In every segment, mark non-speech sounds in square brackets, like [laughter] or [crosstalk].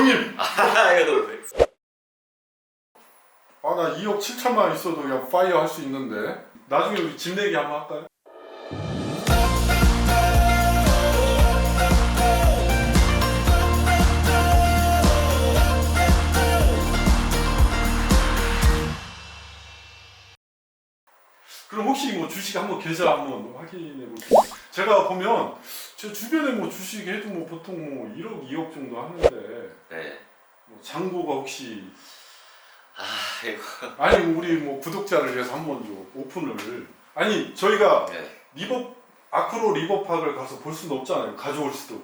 형님! [laughs] 아 이거 왜? 아나 2억 7천만 있어도 그냥 파이어 할 수 있는데 나중에 우리 집 내기 한번 할까요? 그럼 혹시 뭐 주식 한번 계좌 한번 확인해 볼게요. 제가 보면 제 주변에 뭐 주식 해도 뭐 보통 뭐 1억, 2억 정도 하는데 네. 뭐 장고가 혹시 아 이거. 아니 우리 뭐 구독자를 위해서 한번 좀 오픈을 아니 저희가 네. 리버 아크로 리버팍을 가서 볼 수는 없잖아요 가져올 수도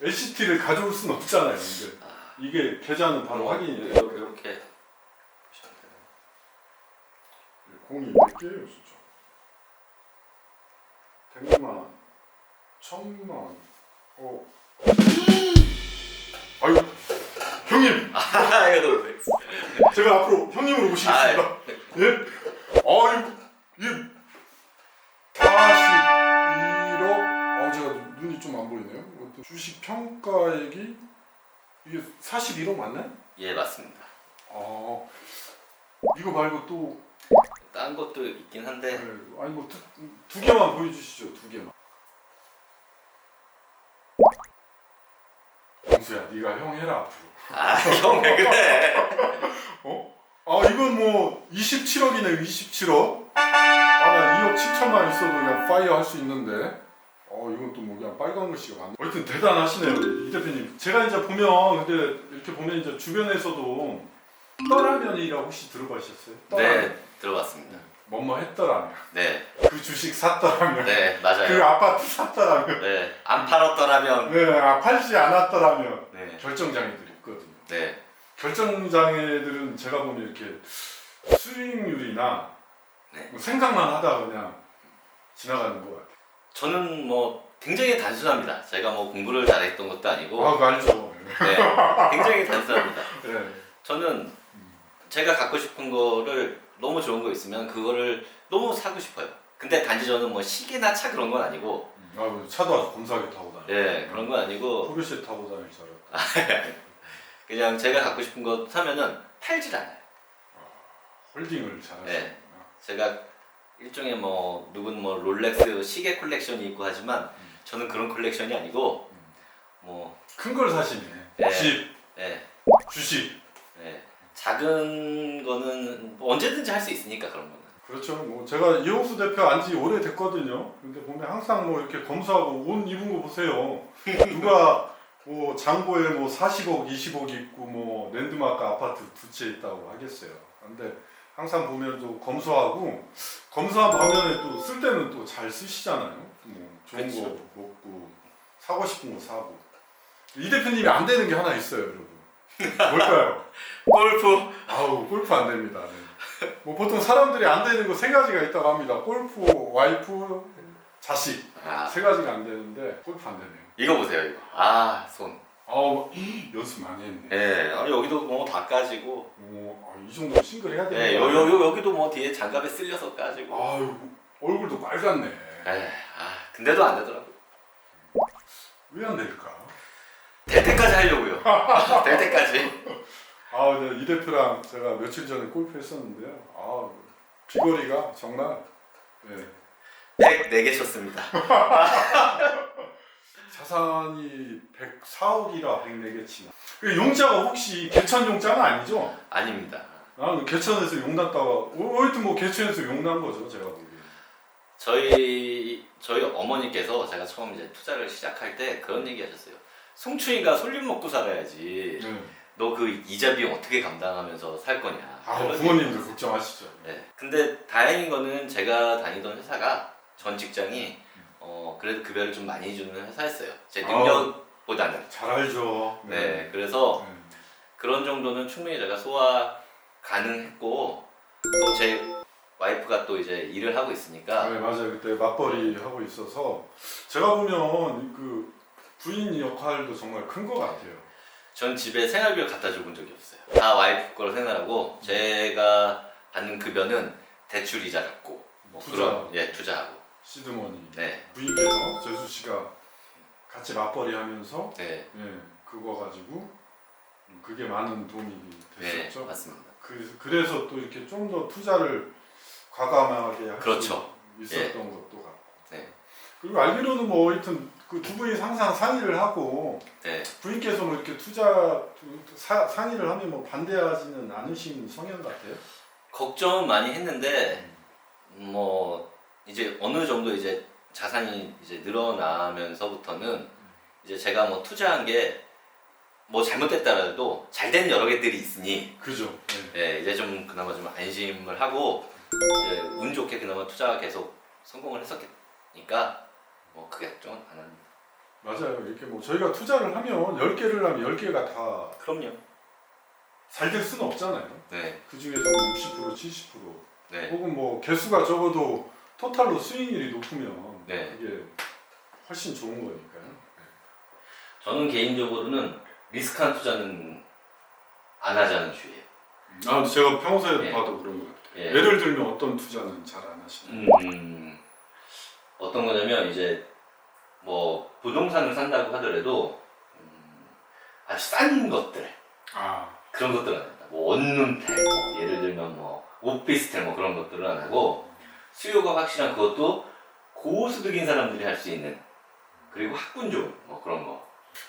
LCT를 가져올 수는 없잖아요 근데 아, 이게 계좌는 바로 확인이 돼요 이렇게 이렇게 보시면 되나요? 공이 몇 개예요 진짜 100만 원 천만 원 어. 아유 형님 아 이거 왜? 제가 앞으로 형님으로 모시겠습니다 아, 예? 아유, 예. 41억? 아, 제가 눈이 좀 안 보이네요. 이것도 주식 평가액이 이게 41억 맞나요? 예 맞습니다. 아, 이거 말고 또 딴 것도 있긴 한데. 네, 아니 뭐 두 개만 보여주시죠, 두 개만. 영수야, 네가 형 해라 앞으로. 아 형 왜 그래? [laughs] 아 이건 뭐 27억이네요 27억. 아나 2억 7천만 있어도 그냥 파이어 할 수 있는데. 어 이건 또 뭐 그냥 빨간 글씨가 많네. 하여튼 대단하시네요 이 대표님. 제가 이제 보면 근데 이렇게 보면 이제 주변에서도 떠라면이라고 혹시 들어보셨어요? 네 들어봤습니다. 뭐뭐 했더라면 네, 그 주식 샀더라면 네 그 맞아요. 아파트 샀더라면 네, 안 팔았더라면 네 아, 팔지 않았더라면 네, 결정장애들이 있거든요 네, 결정장애들은 제가 보면 이렇게 수익률이나 네. 뭐 생각만 하다가 그냥 지나가는 것 같아요. 저는 뭐 굉장히 단순합니다. 제가 뭐 공부를 잘했던 것도 아니고 아, 그거 알죠. 네, 굉장히 단순합니다. [laughs] 네. 저는 제가 갖고 싶은 거를 너무 좋은 거 있으면 그거를 너무 사고 싶어요. 근데 단지 저는 뭐 시계나 차 그런 건 아니고 아, 뭐 차도 아주 검사하게 타고 다녀. 네 그런 건 아니고 포르쉐 타고 다닐 줄 알았다. [laughs] 그냥 제가 갖고 싶은 거 사면은 팔질 않아요. 홀딩을 잘하시는구나. 네. 제가 일종의 뭐 누군 뭐 롤렉스 시계 콜렉션이 있고 하지만 저는 그런 콜렉션이 아니고 뭐 큰 걸 사시네. 네. 집, 예, 주식. 예. 작은 거는 뭐 언제든지 할 수 있으니까 그런 거는. 그렇죠. 뭐 제가 이용수 대표 안지 오래 됐거든요. 근데 보면 항상 뭐 이렇게 검사하고 옷 입은 거 보세요. 누가 뭐 장고에 뭐 40억, 20억 있고 뭐 랜드마크 아파트 두 채 있다고 하겠어요. 근데 항상 보면 또 검수하고 검수한 반면에 또 쓸 때는 또 잘 쓰시잖아요. 뭐 좋은 그쵸. 거 먹고 사고 싶은 거 사고. 이 대표님이 안 되는 게 하나 있어요, 여러분. 뭘까요? 골프. 아우 골프 안 됩니다. 네. 뭐 보통 사람들이 안 되는 거 세 가지가 있다고 합니다. 골프, 와이프, 자식 아 세 가지가 안 되는데 골프 안 되네요. 이거 보세요 이거. 아 손. 아우 [clears throat] 연습 많이 했네. 예. 아, 여기도 뭐 다 까지고. 오, 아, 이 정도 싱글 해야 되는 예. 요, 요, 요 여기도 뭐 뒤에 장갑에 쓸려서 까지고. 아유 얼굴도 빨갛네. 예. 아 근데도 안 되더라고. 요 왜 안 될까? 될 때까지 하려고요. [laughs] 될 때까지. 아, 네, 이 대표랑 제가 며칠 전에 골프 했었는데요. 아, 비거리가 정말 네, 104개 쳤습니다. [laughs] 자산이 104억이라 104개 치나. 그 용자가 혹시 개천 용자는 아니죠? 아닙니다. 아, 개천에서 용 났다가 어, 하여튼 뭐 개천에서 용 난 거죠, 제가 보기에. 저희 저희 어머니께서 제가 처음 이제 투자를 시작할 때 그런 얘기 하셨어요. 송충이가 솔잎 먹고 살아야지. 네. 너 그 이자 비용 어떻게 감당하면서 살 거냐. 아, 그런 부모님들 얘기 걱정하시죠. 네. 근데 다행인 거는 제가 다니던 회사가 전 직장이 어 그래도 급여를 좀 많이 주는 회사였어요. 제 아. 능력보다는. 잘 알죠. 네. 그래서 네. 그런 정도는 충분히 제가 소화 가능했고 또 제 와이프가 또 이제 일을 하고 있으니까 네, 맞아요. 그때 맞벌이 하고 있어서 제가 보면 그 부인 역할도 정말 큰 것 같아요. 전 집에 생활비를 갖다 줘본 적이 없어요. 다 와이프 거로 생활하고 제가 받는 급여는 대출 이자 갚고 뭐 투자. 그런 예 투자하고 시드머니 네 부인께서 재수 씨가 같이 맞벌이 하면서 네. 예, 그거 가지고 그게 많은 도움이 네, 됐었죠. 맞습니다. 그, 그래서 또 이렇게 좀 더 투자를 과감하게 할 그렇죠. 수 있었던 것도 같고. 네. 그리고 알기로는 뭐 하여튼 그 두 분이 항상 상의를 하고 네. 부인께서 뭐 이렇게 투자 사, 상의를 하면 뭐 반대하지는 않으신 성향 같아요. 걱정은 많이 했는데 뭐 이제 어느 정도 이제 자산이 이제 늘어나면서부터는 이제 제가 뭐 투자한 게 뭐 잘못됐다라도 잘된 여러 개들이 있으니 그죠. 네. 네, 이제 좀 그나마 좀 안심을 하고 이제 운 좋게 그나마 투자가 계속 성공을 했었으니까 뭐 크게 걱정은 안 합니다. 맞아요. 이렇게 뭐 저희가 투자를 하면 10개를 하면 10개가 다잘 그럼요. 될 수는 없잖아요. 네, 그 중에서 60% 70% 네, 혹은 뭐 개수가 적어도 토탈로 수익률이 높으면 네. 그게 훨씬 좋은 거니까요. 저는 개인적으로는 리스크한 투자는 안 하자는 주의예요. 아, 제가 평소에 예. 봐도 그런 것 같아요. 예. 예를 들면 어떤 투자는 잘 안 하시나요? 음, 어떤 거냐면 이제 뭐 부동산을 산다고 하더라도 음, 아주 싼 것들 아, 그런 것들은 안 한다. 뭐 원룸텔, 뭐 예를 들면 뭐 오피스텔 뭐 그런 것들은 안 하고 수요가 확실한 그것도 고소득인 사람들이 할 수 있는 그리고 학군 좋은 뭐 그런 거.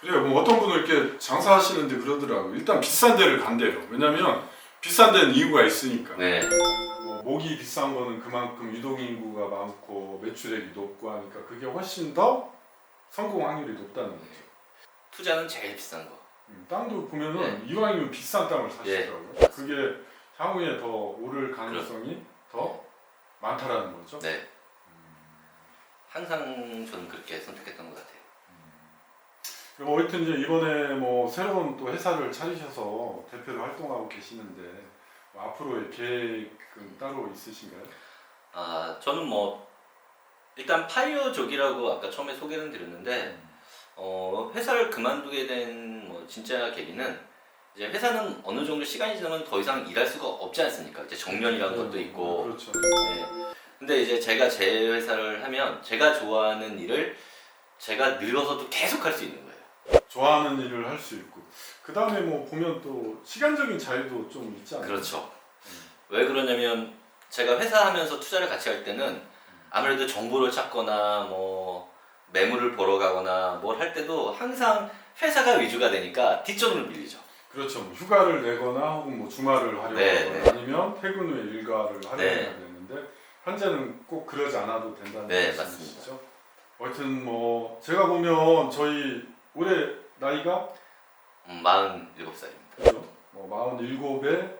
그래요. 뭐 어떤 분은 이렇게 장사하시는데 그러더라고요. 일단 비싼 데를 간대요. 왜냐면 비싼 데는 이유가 있으니까. 네, 뭐 목이 비싼 거는 그만큼 유동인구가 많고 매출액이 높고 하니까 그게 훨씬 더 성공 확률이 높다는 거죠. 투자는 제일 비싼 거. 음, 땅도 보면은 네. 이왕이면 비싼 땅을 사시더라고요. 그게 향후에 더 오를 가능성이 더 많다라는 거죠. 네. 항상 저는 그렇게 선택했던 것 같아요. 그리고 하여튼 이제 이번에 뭐 새로운 또 회사를 차리셔서 대표로 활동하고 계시는데 뭐 앞으로의 계획은 따로 있으신가요? 아 저는 뭐 일단 파이어족이라고 아까 처음에 소개는 드렸는데 어, 회사를 그만두게 된 뭐 진짜 계기는 이제 회사는 어느 정도 시간이 지나면 더 이상 일할 수가 없지 않습니까? 이제 정년이라는 것도 있고. 그렇죠. 네. 근데 이제 제가 제 회사를 하면 제가 좋아하는 일을 제가 늙어서도 계속 할 수 있는 거예요. 좋아하는 일을 할 수 있고 그 다음에 뭐 보면 또 시간적인 자유도 좀 있지 않나요? 그렇죠. 왜 그러냐면 제가 회사 하면서 투자를 같이 할 때는 아무래도 정보를 찾거나 뭐 매물을 보러 가거나 뭘 할 때도 항상 회사가 위주가 되니까 뒷전으로 밀리죠. 그렇죠. 뭐 휴가를 내거나 혹은 뭐 주말을 활용하거나 네, 네. 아니면 퇴근 후에 일과를 활용해야 네. 되는데 현재는 꼭 그러지 않아도 된다는 네, 말씀이시죠? 하여튼 뭐 제가 보면 저희 올해 나이가 음, 47살입니다. 그죠? 뭐 47에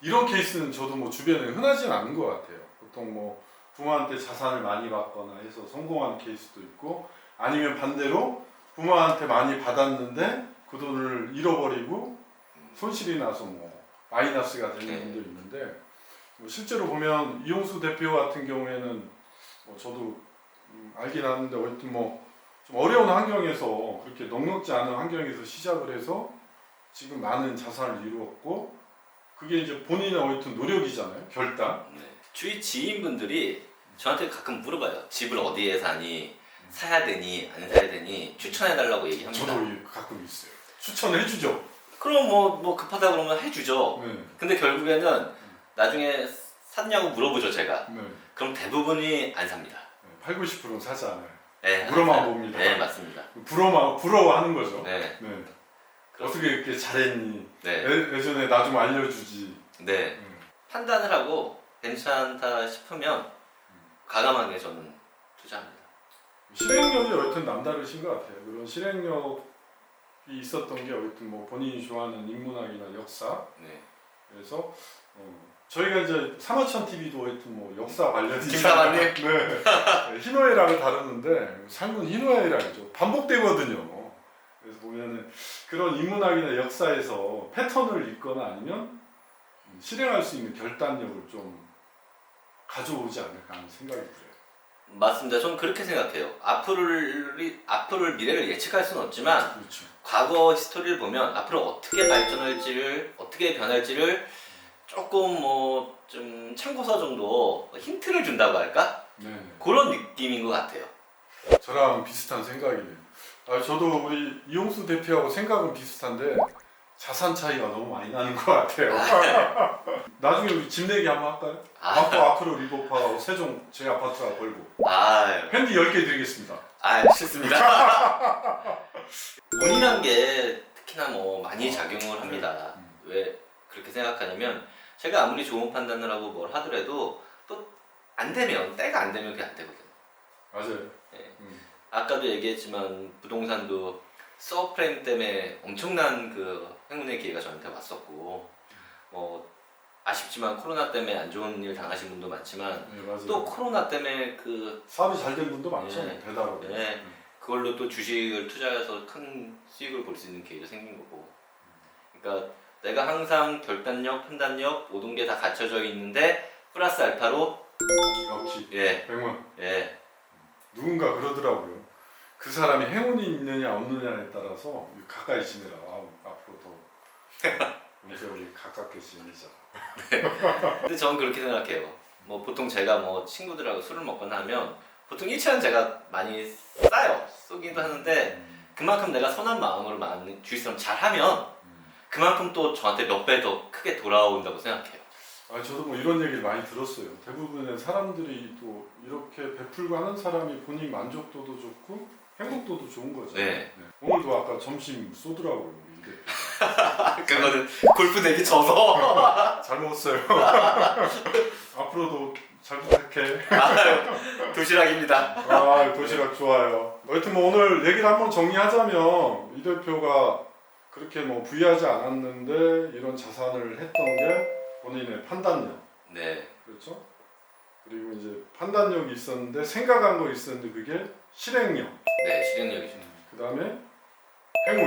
이런 케이스는 저도 뭐 주변에 흔하진 않은 것 같아요. 보통 뭐 부모한테 자산을 많이 받거나 해서 성공한 케이스도 있고 아니면 반대로 부모한테 많이 받았는데 그 돈을 잃어버리고 손실이 나서 뭐 마이너스가 되는 네. 분도 있는데 뭐 실제로 보면 이용수 대표 같은 경우에는 뭐 저도 음, 알긴 하는데 하여튼 뭐좀 어려운 환경에서 그렇게 넉넉지 않은 환경에서 시작을 해서 지금 많은 자산을 이루었고 그게 이제 본인의 하여튼 노력이잖아요 결단 네. 주위 지인분들이 저한테 가끔 물어봐요. 집을 어디에 사니? 사야 되니? 안 사야 되니? 추천해달라고 얘기합니다. 저도 이- 가끔 있어요 추천해 주죠 그럼 뭐, 뭐 급하다 그러면 해주죠. 네. 근데 결국에는 나중에 샀냐고 물어보죠, 제가. 네. 그럼 대부분이 안 삽니다. 8, 90%는 사지 않아요 네, 물어만 안. 봅니다. 네, 맞습니다. 부러워, 부러워하는 거죠 네, 네. 어떻게 이렇게 잘했니 네, 예, 예전에 나 좀 알려주지 네. 음. 판단을 하고 괜찮다 싶으면 과감하게 저는 투자합니다. 실행력이 여튼 남다르신 것 같아요. 그런 실행력이 있었던 게 여튼 뭐 본인이 좋아하는 인문학이나 역사 네. 그래서 어, 저희가 이제 사마천 TV도 하여튼 뭐 역사 관련이 [laughs] 김사마님? 네. 네. 희노애락을 다루는데 삶은 희노애락이죠. 반복되거든요. 그래서 보면은 그런 인문학이나 역사에서 패턴을 읽거나 아니면 실행할 수 있는 결단력을 좀 가져오지 않을까 하는 생각이 들어요. 맞습니다. 저는 그렇게 생각해요. 앞으로를, 앞으로를 미래를 예측할 수는 없지만 그렇죠. 과거 히스토리를 보면 앞으로 어떻게 발전할지를 어떻게 변할지를 조금 뭐 좀 참고서 정도 힌트를 준다고 할까 네. 그런 느낌인 것 같아요. 저랑 비슷한 생각이네요. 아, 저도 우리 이용수 대표하고 생각은 비슷한데 자산 차이가 너무 많이 나는 것 같아요. [laughs] 나중에 우리 집 내기 한번 할까요? 아, 마포 아크로 리버파하고 세종 제 아파트가 걸고 아, 핸디 10개 드리겠습니다. 아 싫습니다. [laughs] 운이란 게 특히나 뭐 많이 작용을 합니다. 음. 왜 그렇게 생각하냐면 제가 아무리 좋은 판단을 하고 뭘 하더라도 또 안 되면 때가 안 되면 그게 안 되거든요. 맞아요. 네. 음. 아까도 얘기했지만 부동산도 서프레임 때문에 엄청난 그 행운의 기회가 저한테 왔었고 뭐 아쉽지만 코로나 때문에 안 좋은 일 당하신 분도 많지만 네, 맞아요. 또 코로나 때문에 그 사업이 잘 된 분도 많죠. 네. 배달하고. 네. 그걸로 또 주식을 투자해서 큰 수익을 볼 수 있는 기회도 생긴 거고 그러니까 내가 항상 결단력, 판단력 모든 게 다 갖춰져 있는데 플러스 알파로 역시 예, 백문 예, 누군가 그러더라고요. 그 사람이 행운이 있느냐 없느냐에 따라서 가까이 지내라. 아, 앞으로 더 [laughs] 이제 우리 가깝게 지내자. 근데 저는 그렇게 생각해요. 뭐 보통 제가 뭐 친구들하고 술을 먹거나 하면 보통 1차는 제가 많이 싸요. 쏘기도 하는데 그만큼 내가 선한 마음으로 많은 주위 사람 잘하면 그만큼 또 저한테 몇 배 더 크게 돌아온다고 생각해요. 아 저도 뭐 이런 얘기를 많이 들었어요. 대부분의 사람들이 또 이렇게 베풀고 하는 사람이 본인 만족도도 좋고 행복도도 좋은 거죠. 네. 오늘도 아까 점심 쏘더라고요. 이 대표가. 그거는 골프 내기 져서 [laughs] 잘 먹었어요. [laughs] 앞으로도 잘 부탁해. 아유, 도시락입니다. 아 도시락 좋아요. 여튼 뭐 오늘 얘기를 한번 정리하자면 이 대표가 그렇게 뭐 부유하지 않았는데 이런 자산을 했던 게 본인의 판단력 네, 그렇죠? 그리고 이제 판단력이 있었는데 생각한 거 있었는데 그게 실행력. 네 실행력이죠. 그 다음에 행운.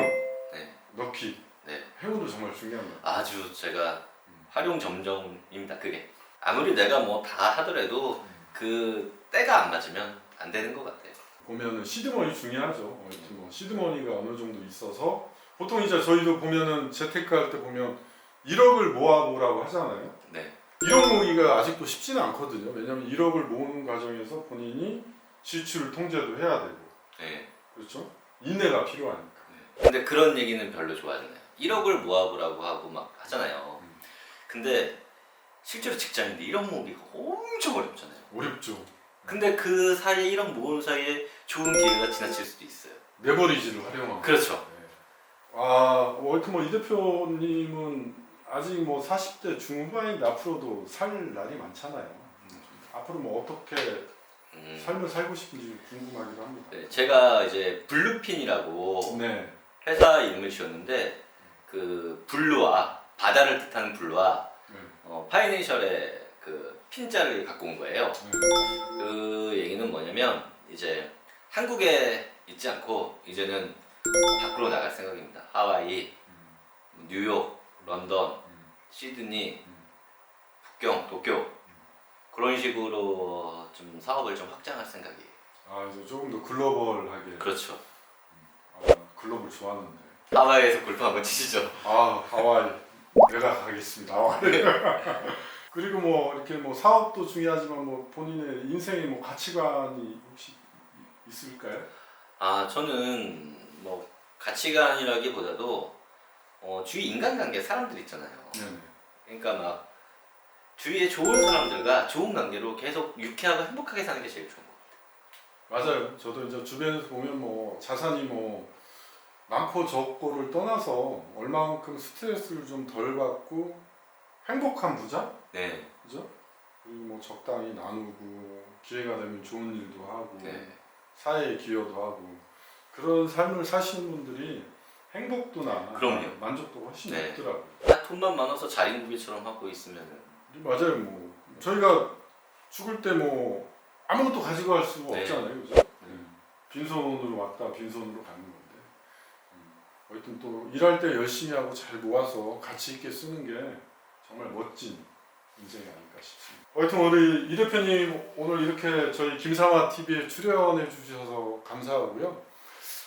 네. 넣기. 네. 행운도 정말 중요한 거. 아주 제가 활용 점정입니다. 그게 아무리 내가 뭐 다 하더라도 그 때가 안 맞으면 안 되는 것 같아요. 보면은 시드머니 중요하죠. 하여튼 뭐 시드머니가 어느 정도 있어서 보통 이제 저희도 보면은 재테크 할 때 보면 1억을 모아보라고 하잖아요. 네, 1억 모으기가 아직도 쉽지는 않거든요. 왜냐하면 1억을 모으는 과정에서 본인이 지출 통제도 해야 되고 네. 그렇죠. 인내가 필요하니까. 근데 그런 얘기는 별로 좋아하잖아요. 1억을 모아보라고 하고 막 하잖아요. 음. 근데 실제로 직장인데 1억 모으기가 엄청 어렵잖아요. 어렵죠. 근데 그 사이에 1억 모은 사이에 좋은 기회가 지나칠 수도 있어요. 레버리지를 활용하고. 그렇죠. 네. 아, 뭐, 하여튼 뭐이 대표님은 아직 뭐 40대 중후반인데 앞으로도 살 날이 많잖아요. 앞으로 뭐 어떻게 음. 삶을 살고 싶은지 궁금하기도 합니다. 네, 제가 이제 블루핀이라고 네. 회사 이름을 지었는데 그 블루와 바다를 뜻하는 블루와 네. 어, 파이낸셜의 그 핀자를 갖고 온 거예요. 네. 그 얘기는 뭐냐면 이제 한국에 있지 않고 이제는 밖으로 나갈 생각입니다. 하와이, 뉴욕, 런던, 시드니, 북경, 도쿄 그런 식으로 좀 사업을 좀 확장할 생각이에요. 아, 이제 조금 더 글로벌하게. 그렇죠. 아, 글로벌 좋아하는데. 하와이에서 골프 한번 치시죠. 아, 하와이. 내가 가겠습니다. 하와이. [laughs] 그리고 뭐 이렇게 뭐 사업도 중요하지만 뭐 본인의 인생의 뭐 가치관이 혹시 있을까요? 아 저는 뭐 가치관이라기보다도 어, 주위 인간관계 사람들 있잖아요. 네네. 그러니까 막 주위에 좋은 사람들과 좋은 관계로 계속 유쾌하고 행복하게 사는 게 제일 좋은 거. 맞아요. 저도 이제 주변에서 보면 뭐 자산이 뭐 많고 적고를 떠나서 얼마만큼 스트레스를 좀 덜 받고 행복한 부자, 네, 그죠? 그리고 뭐 적당히 나누고 기회가 되면 좋은 일도 하고 네, 사회에 기여도 하고 그런 삶을 사시는 분들이 행복도나 그럼요. 만족도가 훨씬 네. 높더라고요. 딱 돈만 많아서 자린고비처럼 하고 있으면 맞아요. 뭐 저희가 죽을 때 뭐 아무것도 가지고 갈 수가 네. 없잖아요, 그죠? 네. 빈손으로 왔다 빈손으로 가는 건데. 음. 하여튼 또 일할 때 열심히 하고 잘 모아서 가치 있게 쓰는 게 정말 멋진 인생이 아닐까 싶습니다. 하여튼 우리 이 대표님 오늘 이렇게 저희 김상화 TV에 출연해 주셔서 감사하고요.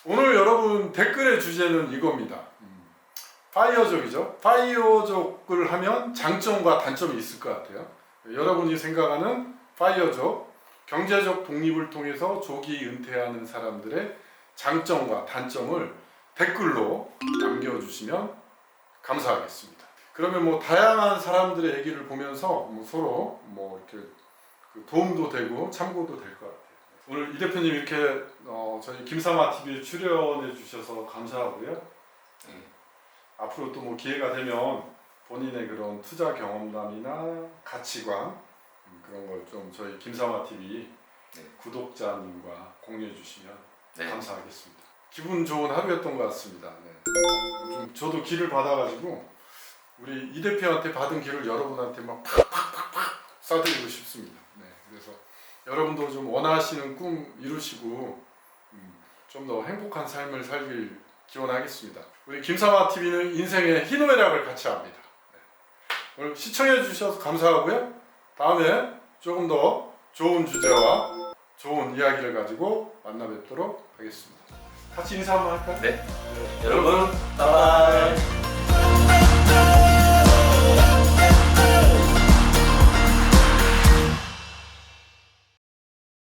오늘 여러분 댓글의 주제는 이겁니다. 음. 파이어족이죠. 파이어족을 하면 장점과 단점이 있을 것 같아요. 여러분이 생각하는 파이어족, 경제적 독립을 통해서 조기 은퇴하는 사람들의 장점과 단점을 댓글로 남겨주시면 감사하겠습니다. 그러면 뭐 다양한 사람들의 얘기를 보면서 뭐 서로 뭐 이렇게 그 도움도 되고 참고도 될 것 같아요. 오늘 이 대표님 이렇게 어, 저희 김사마 TV에 출연해 주셔서 감사하고요. 네. 앞으로 또 뭐 기회가 되면 본인의 그런 투자 경험담이나 가치관 음, 그런 걸 좀 저희 김사마 TV 네. 구독자님과 공유해 주시면 네. 감사하겠습니다. 기분 좋은 하루였던 것 같습니다. 네. 좀 저도 기를 받아가지고 우리 이 대표한테 받은 기를 여러분한테 막 팍팍팍팍 쏴드리고 싶습니다. 네. 그래서 여러분도 좀 원하시는 꿈 이루시고 음, 좀더 행복한 삶을 살길 기원하겠습니다. 우리 김사마 TV는 인생의 희노애락을 같이 합니다. 네. 오늘 시청해 주셔서 감사하고요. 다음에 조금 더 좋은 주제와 좋은 이야기를 가지고 만나 뵙도록 하겠습니다. 같이 인사 한번 할까요? 네. 네. 여러분, 빠이빠이.